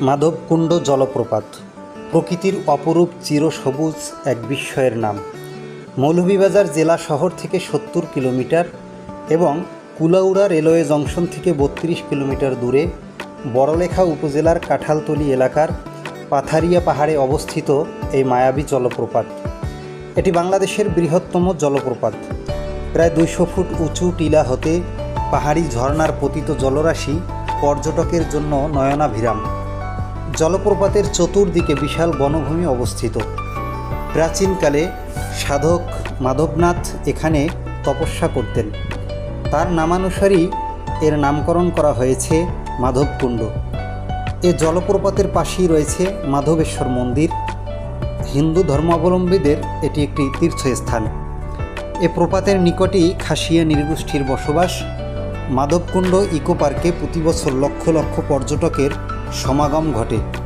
মাধবকুণ্ড জলপ্রপাত, প্রকৃতির অপরূপ চিরসবুজ এক বিস্ময়ের নাম। মৌলভীবাজার জেলা শহর থেকে সত্তর কিলোমিটার এবং কুলাউড়া রেলওয়ে জংশন থেকে বত্রিশ কিলোমিটার দূরে বড়লেখা উপজেলার কাঁঠালতলি এলাকার পাথারিয়া পাহাড়ে অবস্থিত এই মায়াবী জলপ্রপাত। এটি বাংলাদেশের বৃহত্তম জলপ্রপাত। প্রায় দুইশো ফুট উঁচু টিলা হতে পাহাড়ি ঝর্ণার পতিত জলরাশি পর্যটকের জন্য নয়নাভিরাম। জলপ্রপাতের চতুর্দিকে বিশাল বনভূমি অবস্থিত। প্রাচীনকালে সাধক মাধবনাথ এখানে তপস্যা করতেন। তার নামানুসারেই এর নামকরণ করা হয়েছে মাধবকুণ্ড। এ জলপ্রপাতের পাশেই রয়েছে মাধবেশ্বর মন্দির। হিন্দু ধর্মাবলম্বীদের এটি একটি তীর্থস্থান। এ প্রপাতের নিকটেই খাসিয়া নৃগোষ্ঠীর বসবাস। মাধবকুণ্ড ইকো পার্কে প্রতি বছর লক্ষ লক্ষ পর্যটকের সমাগম ঘটে।